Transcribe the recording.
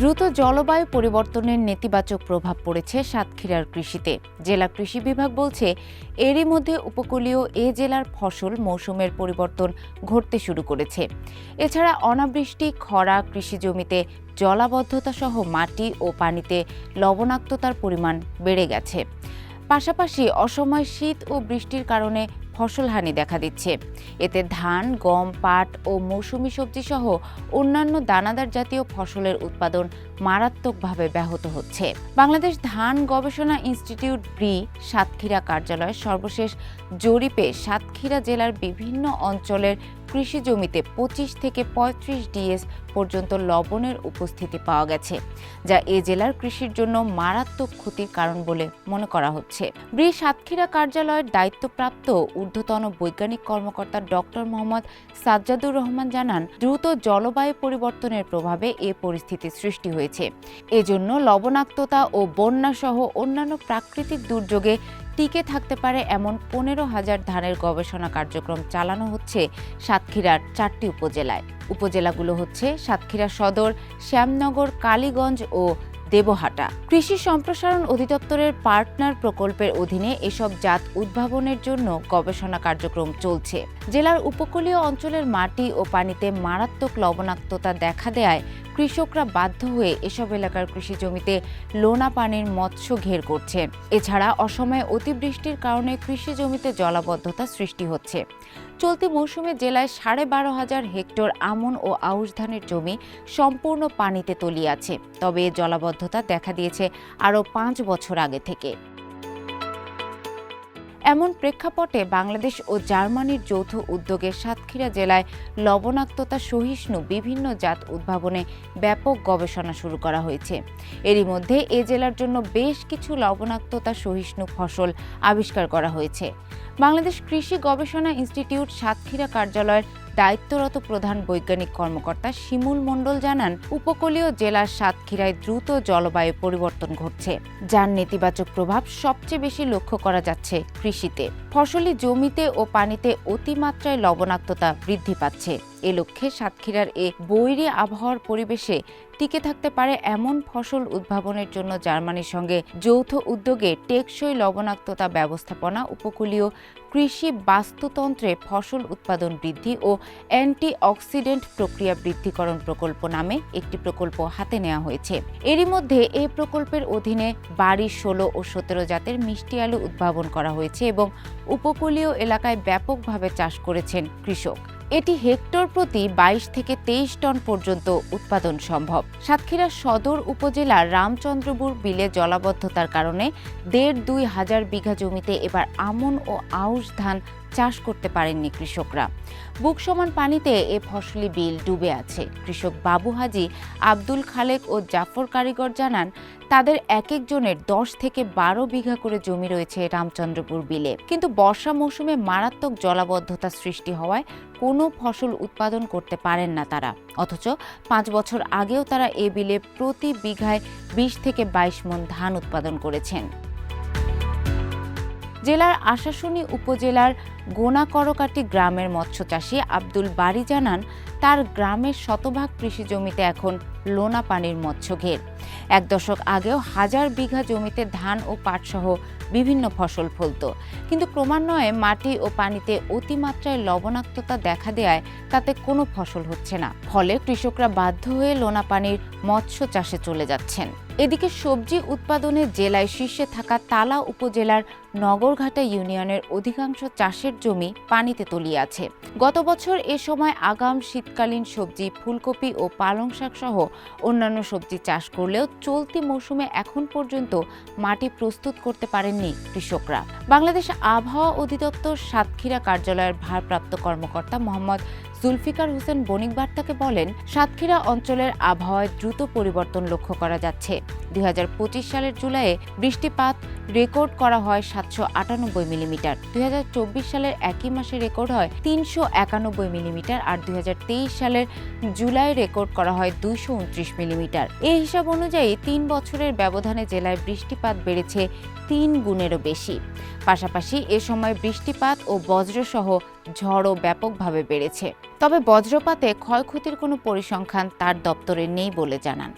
দ্রুত জলবায়ু পরিবর্তনের নেতিবাচক প্রভাব পড়েছে সাতক্ষীরার কৃষিতে। জেলা কৃষি বিভাগ বলছে, এরই মধ্যে উপকূলীয় এ জেলার ফসল মৌসুমের পরিবর্তন ঘটতে শুরু করেছে। এছাড়া অনাবৃষ্টি, খরা, কৃষি জমিতে জলাবদ্ধতা সহ মাটি ও পানিতে লবণাক্ততার পরিমাণ বেড়ে গেছে। পাশাপাশি অসময় শীত ও বৃষ্টির কারণে ফসলহানি দেখা দিচ্ছে। এতে ধান, গম, পাট ও মৌসুমি সবজি সহ অন্যান্য দানাদার জাতীয় ফসলের উৎপাদন মারাত্মকভাবে ব্যাহত হচ্ছে। বাংলাদেশ ধান গবেষণা ইনস্টিটিউট ব্রি সাতক্ষীরা কার্যালয়ের সর্বশেষ জরিপে সাতক্ষীরা জেলার বিভিন্ন অঞ্চলের কৃষি জমিতে পঁচিশ থেকে পঁয়ত্রিশ ডিএস পর্যন্ত লবণের উপস্থিতি পাওয়া গেছে, যা এ জেলার কৃষির জন্য মারাত্মক ক্ষতির কারণ বলে মনে করা হচ্ছে। ব্রি সাতক্ষীরা কার্যালয়ের দায়িত্বপ্রাপ্ত ঊর্ধ্বতন বৈজ্ঞানিক কর্মকর্তা ডক্টর মোহাম্মদ সাজ্জাদুর রহমান জানান, দ্রুত জলবায়ু পরিবর্তনের প্রভাবে এ পরিস্থিতি সৃষ্টি হয়েছে। এজন্য লবণাক্ততা ও বন্যা সহ অন্যান্য প্রাকৃতিক দুর্যোগে টিকে থাকতে পারে এমন পনেরো হাজার ধানের গবেষণা কার্যক্রম চালানো হচ্ছে সাতক্ষীরার চারটি উপজেলায়। উপজেলাগুলো হচ্ছে সাতক্ষীরা সদর, শ্যামনগর, কালীগঞ্জ ও দেবহাটা। কৃষি সম্প্রসারণ অধিদপ্তরের পার্টনার প্রকল্পের অধীনে এসব জাত উদ্ভাবনের জন্য গবেষণা কার্যক্রম চলছে। জেলার উপকূলীয় অঞ্চলের মাটি ও পানিতে মারাত্মক লবণাক্ততা দেখা দেয় কৃষকরা বাধ্য হয়ে এসব এলাকার কৃষি জমিতে লোনা পানির মৎস্য ঘের করছে এছাড়া অসময়ে অতিবৃষ্টির কারণে কৃষি জমিতে জলাবদ্ধতা সৃষ্টি হচ্ছে। চলতি মৌসুমে জেলায় সাড়ে বারো হাজার হেক্টর আমন ও আউশ ধানের জমি সম্পূর্ণ পানিতে তলিয়ে আছে। তবে জলাবদ্ধতা দেখা দিয়েছে আরও পাঁচ বছর আগে থেকে। এমন প্রেক্ষাপটে বাংলাদেশ ও জার্মানির যৌথ উদ্যোগে সাতক্ষীরা জেলায় লবণাক্ততা সহিষ্ণু বিভিন্ন জাত উদ্ভাবনে ব্যাপক গবেষণা শুরু করা হয়েছে। এরই মধ্যে এ জেলার জন্য বেশ কিছু লবণাক্ততা সহিষ্ণু ফসল আবিষ্কার করা হয়েছে। বাংলাদেশ কৃষি গবেষণা ইনস্টিটিউট সাতক্ষীরা কার্যালয়ের দায়িত্বরত প্রধান বৈজ্ঞানিক কর্মকর্তা শিমুল মণ্ডল জানান, উপকূলীয় জেলার সাতক্ষীরায় দ্রুত জলবায়ু পরিবর্তন ঘটছে, যার নেতিবাচক প্রভাব সবচেয়ে বেশি লক্ষ্য করা যাচ্ছে কৃষিতে। ফসলি জমিতে ও পানিতে অতিমাত্রায় লবণাক্ততা বৃদ্ধি পাচ্ছে। এ লক্ষ্যে সাতক্ষীরার এ বৈরী আবহাওয়ার পরিবেশে টিকে থাকতে পারে এমন ফসল উদ্ভাবনের জন্য জার্মানির সঙ্গে যৌথ উদ্যোগে টেকসই লবণাক্ততা ব্যবস্থাপনা, উপকূলীয় কৃষি বাস্তুতন্ত্রে ফসল উৎপাদন বৃদ্ধি ও অ্যান্টি অক্সিডেন্ট প্রক্রিয়া বৃদ্ধিকরণ প্রকল্প নামে একটি প্রকল্প হাতে নেওয়া হয়েছে। এরই মধ্যে এই প্রকল্পের অধীনে বাড়ি ষোলো ও সতেরো জাতের মিষ্টি আলু উদ্ভাবন করা হয়েছে এবং উপকূলীয় এলাকায় ব্যাপকভাবে চাষ করেছেন কৃষক। এটি হেক্টর প্রতি বাইশ থেকে তেইশ টন পর্যন্ত উৎপাদন সম্ভব। সাতক্ষীরা সদর উপজেলার রামচন্দ্রপুর বিলে জলাবদ্ধতার কারণে দেড় দুই হাজার বিঘা জমিতে এবার আমন ও আউশ ধান চাষ করতে পারেননি কৃষকরা। বুক সমান পানিতে এ ফসলি বিল ডুবে আছে। কৃষক বাবু হাজি, আব্দুল খালেক ও জাফর কারিগর জানান, তাদের এক একজনের দশ থেকে বারো বিঘা করে জমি রয়েছে রামচন্দ্রপুর বিলে। কিন্তু বর্ষা মৌসুমে মারাত্মক জলাবদ্ধতা সৃষ্টি হওয়ায় কোনো ফসল উৎপাদন করতে পারেন না তারা। অথচ পাঁচ বছর আগেও তারা এ বিলে প্রতি বিঘায় বিশ থেকে বাইশ মন ধান উৎপাদন করেছেন। জেলার আশাশুনি উপজেলার গোনাকরকাটি গ্রামের মৎস্যচাষী আব্দুল বাড়ি জানান, তার গ্রামের শতভাগ কৃষি জমিতে এখন লোনা পানির মৎস্য ঘের। এক দশক আগেও হাজার বিঘা জমিতে ধান ও পাটসহ বিভিন্ন ফসল ফলত। কিন্তু ক্রমান্বয়ে মাটি ও পানিতে অতিমাত্রায় লবণাক্ততা দেখা দেয় তাতে কোনো ফসল হচ্ছে না। ফলে কৃষকরা বাধ্য হয়ে লোনা পানির মৎস্য চাষে চলে যাচ্ছেন। এদিকে সবজি উৎপাদনে জেলায় শীর্ষে থাকা তালা উপজেলার নগরঘাটা ইউনিয়নের অধিকাংশ চাষের জমি পানিতে তলিয়ে আছে। গত বছর এ সময় আগাম শীতকালীন সবজি, ফুলকপি ও পালং শাক সহ অন্যান্য সবজি চাষ করলেও চলতি মৌসুমে এখন পর্যন্ত মাটি প্রস্তুত করতে পারেননি কৃষকরা। বাংলাদেশ আবহাওয়া অধিদপ্তর সাতক্ষীরা কার্যালয়ের ভারপ্রাপ্ত কর্মকর্তা মোহাম্মদ জুলফিকার হোসেন বণিক বার্তাকে বলেন, সাতক্ষীরা অঞ্চলের আবহাওয়ায় দ্রুত পরিবর্তন লক্ষ্য করা যাচ্ছে। দুই সালের জুলাইয়ে বৃষ্টিপাত রেকর্ড করা হয় সাতশো আটানব্বই মিলিমিটার। দুই সালের একই মাসে রেকর্ড হয় তিনশো একানব্বই মিলিমিটার আর দুই হাজার তেইশ সালের জুলাই রেকর্ড করা হয় দুইশো উনত্রিশ মিলিমিটার। এই হিসাব অনুযায়ী তিন বছরের ব্যবধানে জেলায় বৃষ্টিপাত বেড়েছে তিন গুণেরও বেশি। পাশাপাশি এ সময় বৃষ্টিপাত ও বজ্রসহ ঝড়ও ব্যাপকভাবে বেড়েছে। তবে বজ্রপাতে ক্ষয়ক্ষতির কোনো পরিসংখ্যান তার দপ্তরে নেই বলে জানান।